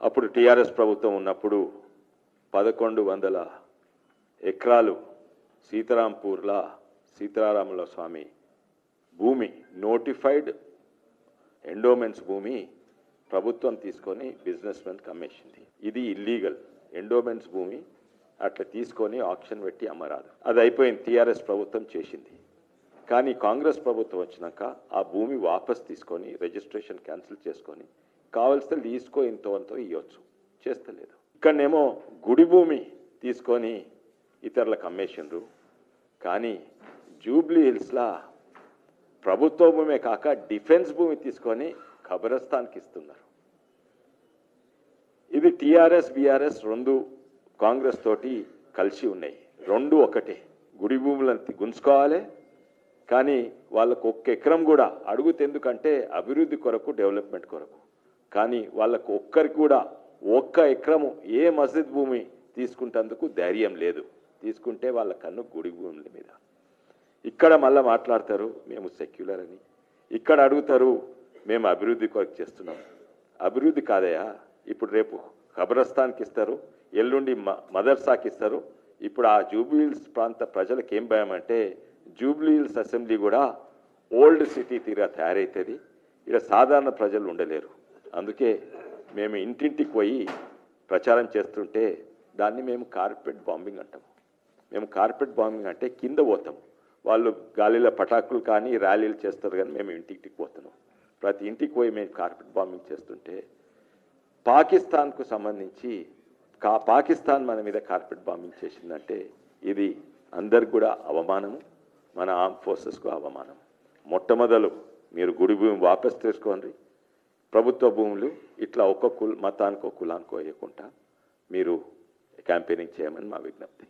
అప్పుడు టీఆర్ఎస్ ప్రభుత్వం ఉన్నప్పుడు పదకొండు వందల ఎకరాలు సీతారాంపూర్లా సీతారాముల స్వామి భూమి నోటిఫైడ్ ఎండోమెంట్స్ భూమి ప్రభుత్వం తీసుకొని బిజినెస్ మెన్కి అమ్మేసింది ఇది ఇల్లీగల్. ఎండోమెంట్స్ భూమి అట్లా తీసుకొని ఆప్షన్ పెట్టి అమ్మరాదు. అది అయిపోయింది. టీఆర్ఎస్ ప్రభుత్వం చేసింది. కానీ కాంగ్రెస్ ప్రభుత్వం వచ్చినాక ఆ భూమి వాపస్ తీసుకొని రిజిస్ట్రేషన్ క్యాన్సిల్ చేసుకొని కావలసిన తీసుకో ఇంతో అంతో ఇవ్వచ్చు చేస్తలేదు. ఇక్కడనేమో గుడి భూమి తీసుకొని ఇతరులకు అమ్మేసిండ్రు. కానీ జూబ్లీ హిల్స్లా ప్రభుత్వ భూమే కాక డిఫెన్స్ భూమి తీసుకొని ఖబరస్థాన్కి ఇస్తున్నారు. ఇది టీఆర్ఎస్ బీఆర్ఎస్ రెండు కాంగ్రెస్ తోటి కలిసి ఉన్నాయి. రెండు ఒకటే. గుడి భూములను గుంజుకోవాలి. కానీ వాళ్ళకు ఒక్క ఎకరం కూడా అడుగుతెందుకంటే అభివృద్ధి కొరకు డెవలప్మెంట్ కొరకు. కానీ వాళ్ళకు ఒక్కరికి కూడా ఒక్క ఎక్రము ఏ మసీద్ భూమి తీసుకుంటేందుకు ధైర్యం లేదు. తీసుకుంటే వాళ్ళ కన్ను గుడి భూముల మీద. ఇక్కడ మళ్ళీ మాట్లాడతారు మేము సెక్యులర్ అని. ఇక్కడ అడుగుతారు మేము అభివృద్ధి కొరకు చేస్తున్నాం. అభివృద్ధి కాదయా ఇప్పుడు రేపు ఖబరస్థాన్కి ఇస్తారు ఎల్లుండి మ- మదర్సాకి ఇస్తారు. ఇప్పుడు ఆ జూబ్లీహిల్స్ ప్రాంత ప్రజలకు ఏం భయం అంటే జూబ్లీహిల్స్ అసెంబ్లీ కూడా ఓల్డ్ సిటీ తీరా తయారవుతుంది ఇక్కడ సాధారణ ప్రజలు ఉండలేరు. అందుకే మేము ఇంటింటికి పోయి ప్రచారం చేస్తుంటే దాన్ని మేము కార్పెట్ బాంబింగ్ అంటాము మేము కార్పెట్ బాంబింగ్ అంటే కింద పోతాం. వాళ్ళు గాలిలో పటాకులు కానీ ర్యాలీలు చేస్తారు కానీ మేము ఇంటింటికి పోతున్నాం. ప్రతి ఇంటికి పోయి మేము కార్పెట్ బాంబింగ్ చేస్తుంటే పాకిస్తాన్కు సంబంధించి కా పాకిస్తాన్ మన మీద కార్పెట్ బాంబింగ్ చేసిందంటే ఇది అందరికి కూడా అవమానము మన ఆర్మ్ ఫోర్సెస్కు అవమానం. మొట్టమొదలు మీరు గుడి భూమి వాపస్ తీసుకోండి ప్రభుత్వ భూములు ఇట్లా ఒక్క కుల్ మతానికో కులానికో వేయకుండా మీరు క్యాంపెయినింగ్ చేయమని మా విజ్ఞప్తి.